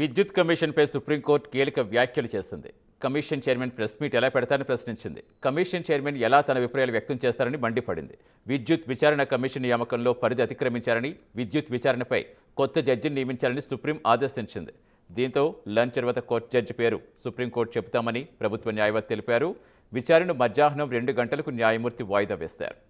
విద్యుత్ కమిషన్పై సుప్రీంకోర్టు కీలక వ్యాఖ్యలు చేసింది కమిషన్ చైర్మన్ ప్రెస్ మీట్ ఎలా పెడతారని ప్రశ్నించింది. కమిషన్ చైర్మన్ ఎలా తన అభిప్రాయాలు వ్యక్తం చేస్తారని మండిపడింది. విద్యుత్ విచారణ కమిషన్ నియామకంలో పరిధి అతిక్రమించారని విద్యుత్ విచారణపై కొత్త జడ్జిని నియమించాలని సుప్రీం ఆదేశించింది. దీంతో లంచ్ తర్వాత కోర్టు జడ్జి పేరు సుప్రీంకోర్టు చెబుతామని ప్రభుత్వ న్యాయవాది తెలిపారు. విచారణ మధ్యాహ్నం రెండు గంటలకు న్యాయమూర్తి వాయిదా వేశారు.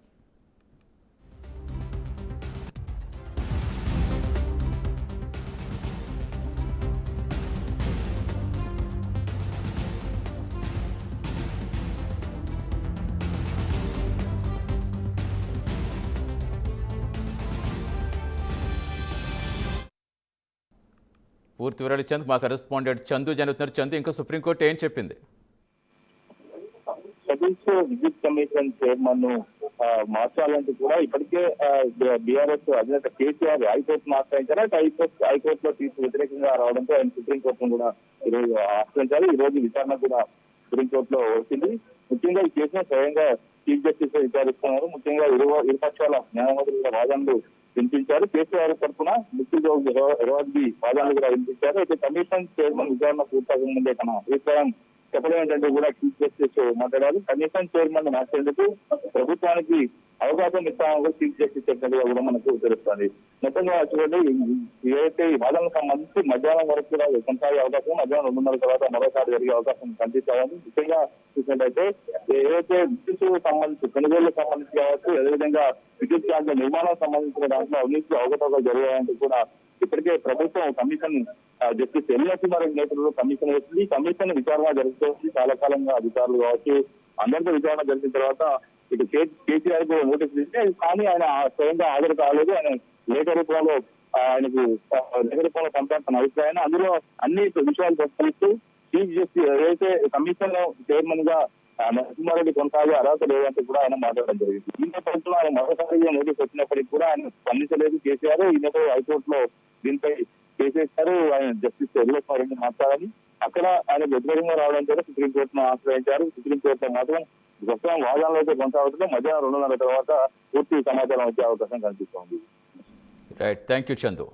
పూర్తి వివరాలు చంద్ మా కరెస్పాండెంట్ చందు జరుగుతున్నారు చందు ఇంకా సుప్రీంకోర్టు ఏం చెప్పింది? సతీష్ విద్యుత్ కమిషన్ చైర్మన్ మార్చాలంటూ కూడా ఇప్పటికే బీఆర్ఎస్ అధినేత కేసీఆర్ హైకోర్టును ఆశ్రయించారు అటు హైకోర్టు హైకోర్టులో తీర్పు వ్యతిరేకంగా రావడంతో ఆయన సుప్రీంకోర్టును కూడా ఈరోజు ఆశ్రయించారు. ఈ రోజు విచారణ కూడా సుప్రీంకోర్టులో వచ్చింది. ముఖ్యంగా ఈ కేసును స్వయంగా చీఫ్ జస్టిస్ విచారిస్తున్నారు. ముఖ్యంగా ఇరు ఇరుపక్షాల న్యాయమూర్తుల వాదనలు వినిపించారు. కేసీఆర్ తరఫున ముఖ్య ఇరవై వాదనలు కూడా వినిపించారు. అయితే కమిషన్ చైర్మన్ విచారణ పూర్తక ముందే తన అభిప్రాయం చెప్పడం ఏంటంటే కూడా చీఫ్ జస్టిస్ మాట్లాడారు. కమిషన్ చైర్మన్ మార్చేందుకు ప్రభుత్వానికి అవకాశం ఇస్తామని కూడా చీఫ్ జస్టిస్ చెప్పినట్టుగా కూడా మనకు తెలుస్తుంది. మొత్తంగా చూడండి ఏదైతే ఈ వాదనకు సంబంధించి మధ్యాహ్నం వరకు కూడా కొనసాగే అవకాశం మధ్యాహ్నం రెండున్నర తర్వాత మరోసారి జరిగే అవకాశం కనిపిస్తామని ముఖ్యంగా చూసినట్టయితే ఏదైతే విద్యుత్ సంబంధించి కొనుగోలు సంబంధించి కావచ్చు అదేవిధంగా విద్యుత్ ప్లాంట్ల నిర్మాణం సంబంధించిన దాంట్లో అవినీతి అవకతవకలు జరిగాయంటూ కూడా ఇప్పటికే ప్రభుత్వం కమిషన్ జస్టిస్ ఎల్ నేతలు కమిషన్ వేసింది. ఈ కమిషన్ విచారణ జరుగుతుంది. చాలా కాలంగా అధికారులు కావచ్చు అందరితో విచారణ జరిగిన తర్వాత ఇటు కేసీఆర్ కూడా నోటీస్ ఇస్తే కానీ ఆయన స్వయంగా హాజరు కాలేదు. ఆయన లేఖ రూపంలో ఆయనకు లేఖ రూపంలో పంపారు తన అభిప్రాయాన్ని. అందులో అన్ని విషయాలు పరిశీలిస్తూ చీఫ్ జస్టిస్ ఏదైతే కమిషన్ చైర్మన్గా ఆ, నరసింహారెడ్డి కొనసాగే అర్హత లేదంటే కూడా ఆయన మాట్లాడడం జరిగింది. ఈ నేపథ్యంలో ఆయన మరోసారి నోటీస్ వచ్చినప్పటికీ కూడా ఆయన స్పందించలేదు. కేసీఆర్ ఈ నేపథ్యంలో హైకోర్టులో దీనిపై కేసేస్తారు ఆయన జస్టిస్ ఎల్ఎస్ఆర్ని మాట్లాడాలి. అక్కడ ఆయన వ్యతిరేకంగా రావడంతో సుప్రీంకోర్టును ఆశ్రయించారు. సుప్రీంకోర్టులో మాత్రం ప్రస్తుతం వాదనలు అయితే కొనసాగుతుంటే మధ్యాహ్నం రెండున్నర తర్వాత పూర్తి సమాచారం వచ్చే అవకాశం కనిపిస్తోంది. Right thank you Chandu